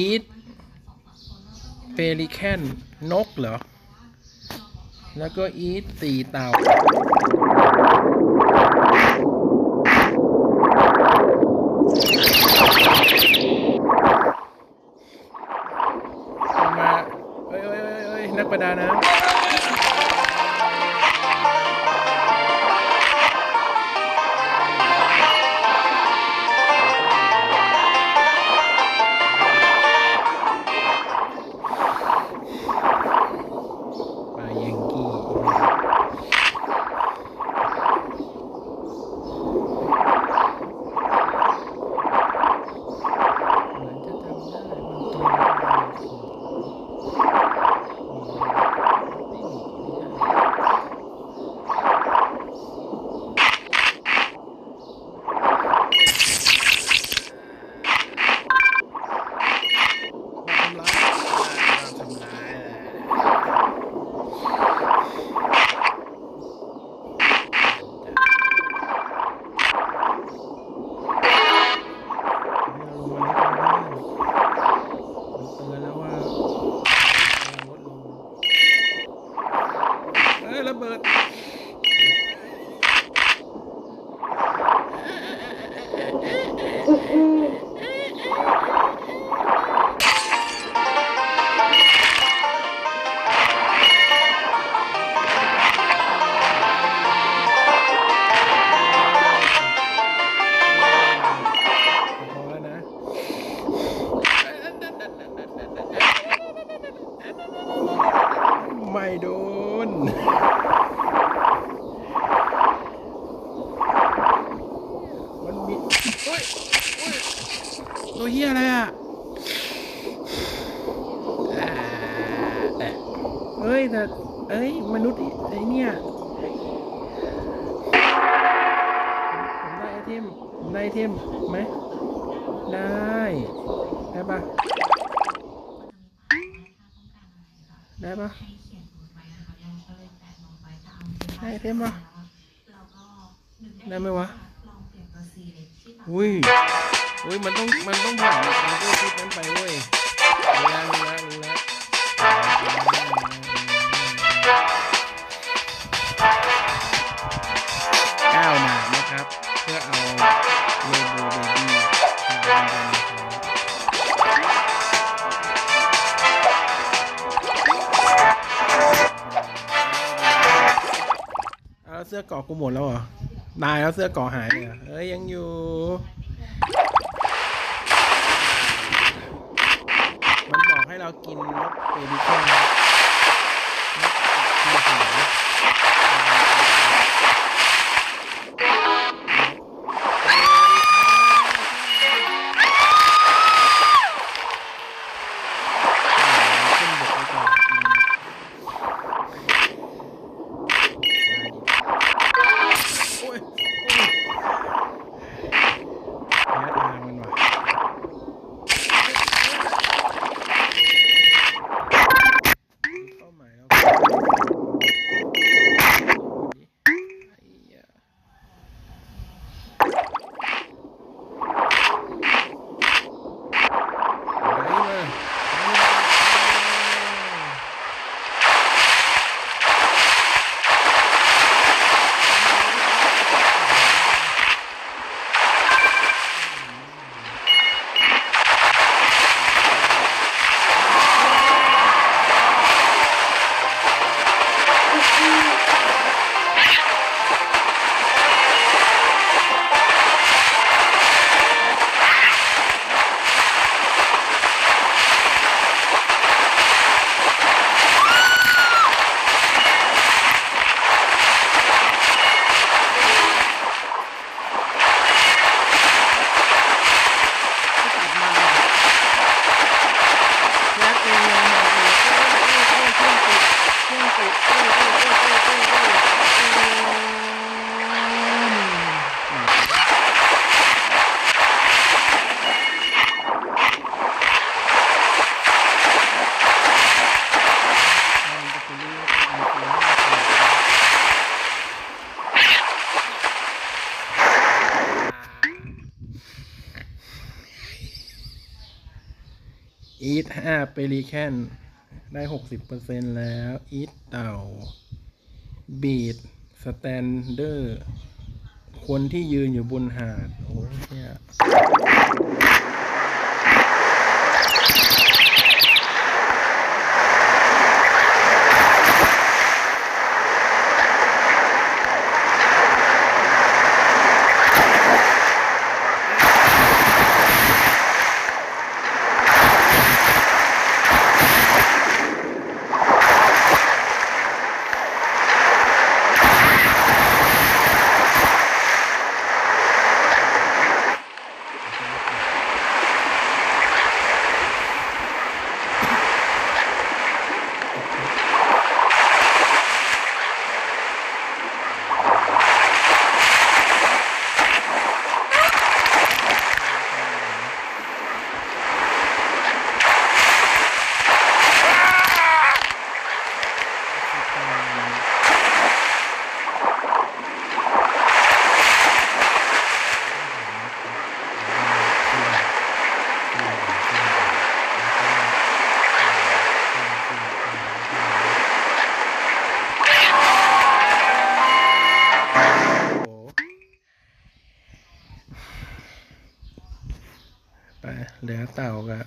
eat pelican นกเหรอ แล้วก็ eat ตีเต่า ระเบิดไม่โดน อ้ยแต่เอ้ยมนุษย์ไอ้เนี่ยผมได้ไอเทมผมได้ไอเทมไหมได้ได้ปะได้ปะได้ไอเทมปะได้ไหมวะอุ้ยอุ้ยมันต้องมันต้องผ่านมันต้องคิดนั้นไปเว้ย สื้อเกาะกูหมดแล้วเหรอตายแล้วเสื้อเกาะหายเหรอเอ้ยยังอยู่ อีทห้าเปรีแคน ได้หกสิบเปอร์เซ็นแล้ว อีทเต่า บีด สแตนเดอร์ คนที่ยืนอยู่บนหาด โอ้เนี่ย เหลือเต่ากับ